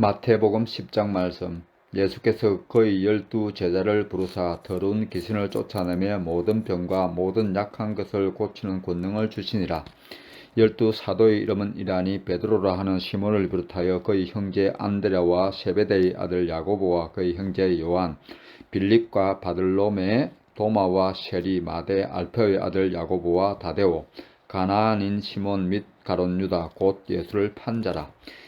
마태복음 10장 말씀 예수께서 거의 열두 제자를 부르사 더러운 귀신을 쫓아내며 모든 병과 모든 약한 것을 고치는 권능을 주시니라. 열두 사도의 이름은 이라니 베드로라 하는 시몬을 비롯하여 그의 형제 안드레와 세베대의 아들 야고보와 그의 형제 요한, 빌립과 바들로메, 도마와 쉐리, 마대, 알페의 아들 야고보와 다데오, 가나안인 시몬 및 가론 유다 곧 예수를 판자라.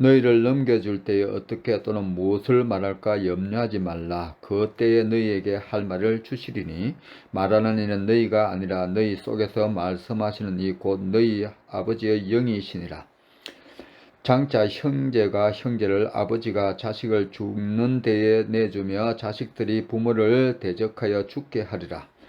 너희를 넘겨줄 때에 어떻게 또는 무엇을 말할까 염려하지 말라. 그 때에 너희에게 할 말을 주시리니 말하는 이는 너희가 아니라 너희 속에서 말씀하시는 이 곧 너희 아버지의 영이시니라. 장차 형제가 형제를 아버지가 자식을 죽는 데에 내주며 자식들이 부모를 대적하여 죽게 하리라.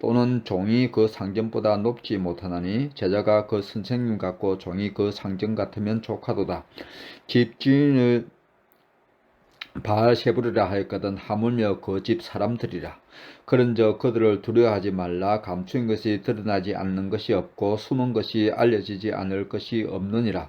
또는 종이 그 상전보다 높지 못하나니 제자가 그 선생님 같고 종이 그 상전 같으면 족하도다. 집주인을 바알세부리라 하였거든 하물며 그 집 사람들이라. 그런저 그들을 두려워하지 말라 감추인 것이 드러나지 않는 것이 없고 숨은 것이 알려지지 않을 것이 없느니라.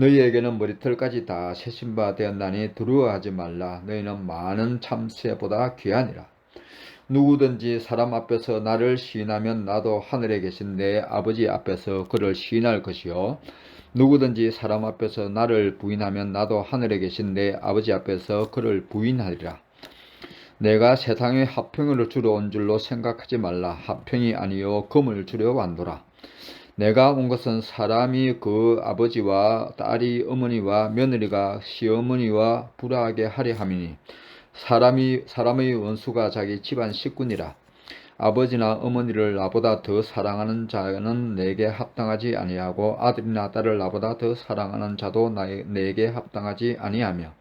너희에게는 머리털까지 다 세신 바 되었나니 두려워하지 말라. 너희는 많은 참새보다 귀하니라. 누구든지 사람 앞에서 나를 시인하면 나도 하늘에 계신 내 아버지 앞에서 그를 시인할 것이요. 누구든지 사람 앞에서 나를 부인하면 나도 하늘에 계신 내 아버지 앞에서 그를 부인하리라. 내가 세상에 합평을 주러 온 줄로 생각하지 말라. 합평이 아니요 금을 주려 완도라. 내가 온 것은 사람이 그 아버지와 딸이 어머니와 며느리가 시어머니와 불화하게 하려 함이니 사람이 사람의 원수가 자기 집안 식구니라. 아버지나 어머니를 나보다 더 사랑하는 자는 내게 합당하지 아니하고 아들이나 딸을 나보다 더 사랑하는 자도 내게 합당하지 아니하며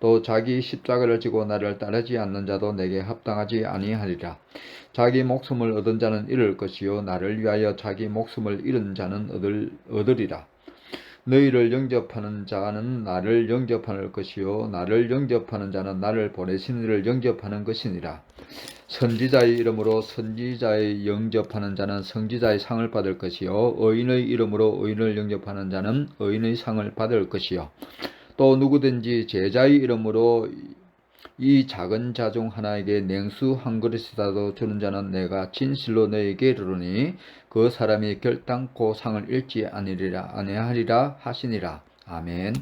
또 자기 십자가를 지고 나를 따르지 않는 자도 내게 합당하지 아니하리라. 자기 목숨을 얻은 자는 잃을 것이요 나를 위하여 자기 목숨을 잃은 자는 얻을, 얻으리라. 너희를 영접하는 자는 나를 영접하는 것이요 나를 영접하는 자는 나를 보내신 이를 영접하는 것이니라. 선지자의 이름으로 선지자의 영접하는 자는 선지자의 상을 받을 것이요 의인의 이름으로 의인을 영접하는 자는 의인의 상을 받을 것이요 또 누구든지 제자의 이름으로 이 작은 자중 하나에게 냉수 한 그릇이라도 주는 자는 내가 진실로 너에게 이르노니 그 사람이 결단코 상을 잃지 아니리라 아니하리라 하시니라 아멘.